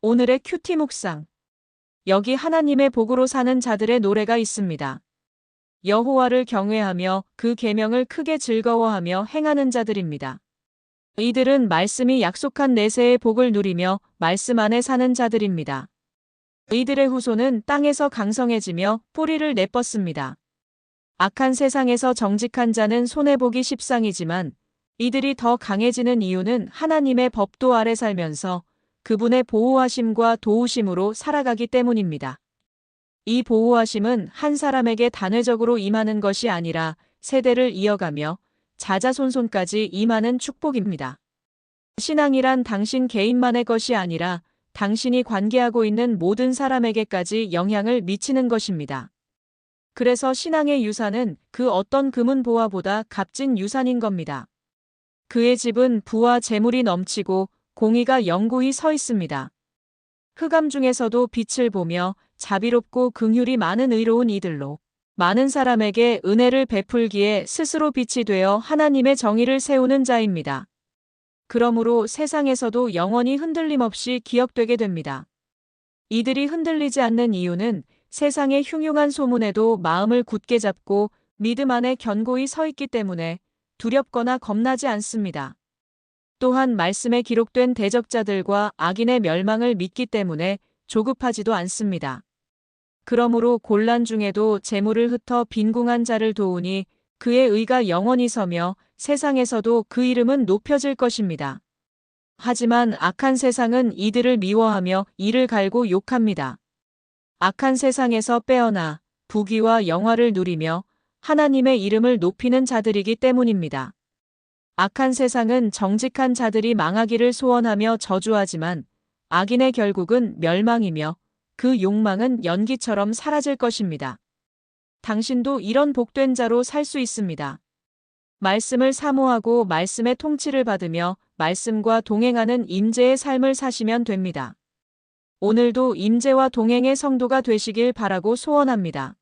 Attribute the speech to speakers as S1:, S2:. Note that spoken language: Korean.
S1: 오늘의 큐티 묵상. 여기 하나님의 복으로 사는 자들의 노래가 있습니다. 여호와를 경외하며 그 계명을 크게 즐거워하며 행하는 자들입니다. 이들은 말씀이 약속한 내세의 복을 누리며 말씀 안에 사는 자들입니다. 이들의 후손은 땅에서 강성해지며 뿌리를 내뻗습니다. 악한 세상에서 정직한 자는 손해보기 십상이지만 이들이 더 강해지는 이유는 하나님의 법도 아래 살면서 그분의 보호하심과 도우심으로 살아가기 때문입니다. 이 보호하심은 한 사람에게 단회적으로 임하는 것이 아니라 세대를 이어가며 자자손손까지 임하는 축복입니다. 신앙이란 당신 개인만의 것이 아니라 당신이 관계하고 있는 모든 사람에게까지 영향을 미치는 것입니다. 그래서 신앙의 유산은 그 어떤 금은 보화보다 값진 유산인 겁니다. 그의 집은 부와 재물이 넘치고 공의가 영구히 서 있습니다. 흑암 중에서도 빛을 보며 자비롭고 긍휼이 많은 의로운 이들로 많은 사람에게 은혜를 베풀기에 스스로 빛이 되어 하나님의 정의를 세우는 자입니다. 그러므로 세상에서도 영원히 흔들림 없이 기억되게 됩니다. 이들이 흔들리지 않는 이유는 세상의 흉흉한 소문에도 마음을 굳게 잡고 믿음 안에 견고히 서 있기 때문에 두렵거나 겁나지 않습니다. 또한 말씀에 기록된 대적자들과 악인의 멸망을 믿기 때문에 조급하지도 않습니다. 그러므로 곤란 중에도 재물을 흩어 빈궁한 자를 도우니 그의 의가 영원히 서며 세상에서도 그 이름은 높여질 것입니다. 하지만 악한 세상은 이들을 미워하며 이를 갈고 욕합니다. 악한 세상에서 빼어나 부귀와 영화를 누리며 하나님의 이름을 높이는 자들이기 때문입니다. 악한 세상은 정직한 자들이 망하기를 소원하며 저주하지만 악인의 결국은 멸망이며 그 욕망은 연기처럼 사라질 것입니다. 당신도 이런 복된 자로 살 수 있습니다. 말씀을 사모하고 말씀의 통치를 받으며 말씀과 동행하는 임재의 삶을 사시면 됩니다. 오늘도 임재와 동행의 성도가 되시길 바라고 소원합니다.